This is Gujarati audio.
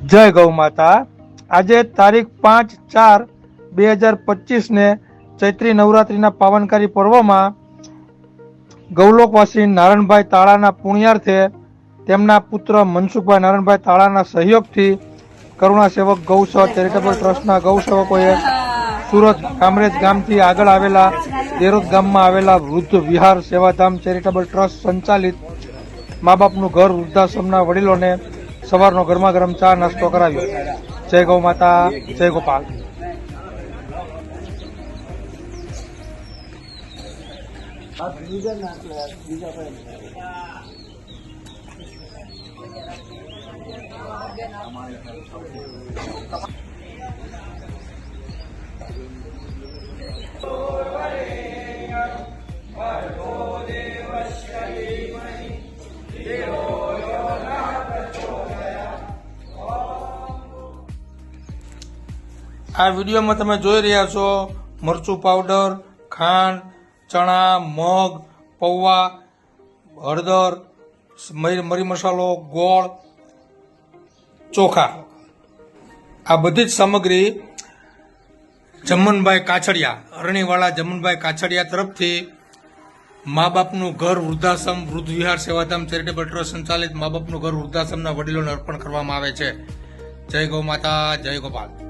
જય ગૌ માતા. આજે તારીખ પાંચ ચાર બે હજાર પચીસને ચૈત્રી નવરાત્રિના પાવનકારી પર્વમાં ગૌલોકવાસી નારણભાઈ તાળાના પુણ્યાર્થે તેમના પુત્ર મનસુખભાઈ નારણભાઈ તાળાના સહયોગથી કરુણા સેવક ગૌસેવા ચેરિટેબલ ટ્રસ્ટના ગૌસેવકોએ સુરત કામરેજ ગામથી આગળ આવેલા દેરોદ ગામમાં આવેલા વૃદ્ધ વિહાર સેવાધામ ચેરિટેબલ ટ્રસ્ટ સંચાલિત મા બાપનું ઘર વૃદ્ધાશ્રમના વડીલોને સવારનો ગરમા ગરમ ચા નાસ્તો કરાવ્યો. જય ગૌ માતા જય ગોપાલ. આ વિડીયોમાં તમે જોઈ રહ્યા છો મરચું પાવડર ખાંડ, ચણા, મગ, પૌવા, હળદર, મરી મસાલો, ગોળ, ચોખા. આ બધી જ સામગ્રી જમનભાઈ કાછડિયા અરણીવાળા જમનભાઈ કાછડિયા તરફથી મા બાપનું ઘર વૃદ્ધાશ્રમ, વૃદ્ધ વિહાર સેવાધામ ચેરિટેબલ ટ્રસ્ટ સંચાલિત મા બાપનું ઘર વૃદ્ધાશ્રમના વડીલોને અર્પણ કરવામાં આવે છે. જય ગૌ માતા, જય ગોપાલ.